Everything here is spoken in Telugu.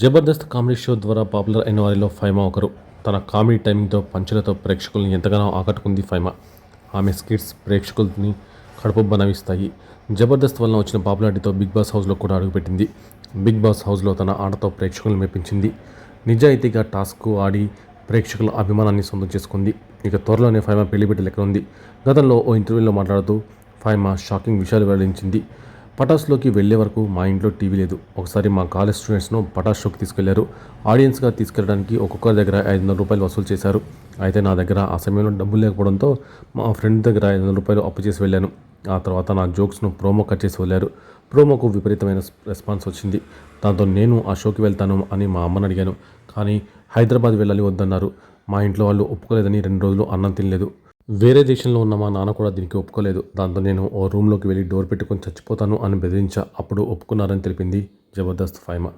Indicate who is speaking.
Speaker 1: జబర్దస్త్ కామెడీ షో ద్వారా పాపులర్ అయిన వారిలో ఫైమా ఒకరు. తన కామెడీ టైమింగ్తో పంచులతో ప్రేక్షకులను ఎంతగానో ఆకట్టుకుంది ఫైమా. ఆమె స్కిట్స్ ప్రేక్షకుల్ని కడుపు నవ్విస్తాయి జబర్దస్త్ వలన వచ్చిన పాపులారిటీతో బిగ్ బాస్ హౌస్లో కూడా అడుగుపెట్టింది. బిగ్ బాస్ హౌస్లో తన ఆటతో ప్రేక్షకులను మెప్పించింది. నిజాయితీగా టాస్క్ ఆడి ప్రేక్షకుల అభిమానాన్ని సొంతం చేసుకుంది. ఇక త్వరలోనే ఫైమా పెళ్ళిబిడ్డ లెక్క ఉంది గతంలో ఓ ఇంటర్వ్యూలో మాట్లాడుతూ ఫైమా షాకింగ్ విషయాలు వెల్లడించింది. పటాస్లోకి వెళ్ళే వరకు మా ఇంట్లో టీవీ లేదు. ఒకసారి మా కాలేజ్ స్టూడెంట్స్ను పటాస్ షోకి తీసుకెళ్ళారు. ఆడియన్స్గా తీసుకెళ్ళడానికి ఒక్కొక్కరి దగ్గర ఐదు వందల రూపాయలు వసూలు చేశారు. అయితే నా దగ్గర ఆ సమయంలో డబ్బులు లేకపోవడంతో మా ఫ్రెండ్ దగ్గర ఐదు వందల రూపాయలు అప్పు చేసి వెళ్ళాను. ఆ తర్వాత నా జోక్స్ను ప్రోమో కట్ చేసి వెళ్ళారు. ప్రోమోకు విపరీతమైన రెస్పాన్స్ వచ్చింది. దాంతో నేను ఆ షోకి వెళ్తాను అని మా అమ్మని అడిగాను. కానీ హైదరాబాద్ వెళ్ళాలి వద్దన్నారు. మా ఇంట్లో వాళ్ళు ఒప్పుకోలేదని రెండు రోజులు అన్నం తినలేదు. వేరే దేశంలో ఉన్న మా నాన్న కూడా దీనికి ఒప్పుకోలేదు. దాంతో నేను ఓ రూమ్లోకి వెళ్ళి డోర్ పెట్టుకొని చచ్చిపోతాను అని బెదిరించా అప్పుడు ఒప్పుకున్నారని తెలిపింది జబర్దస్త్ ఫైమా.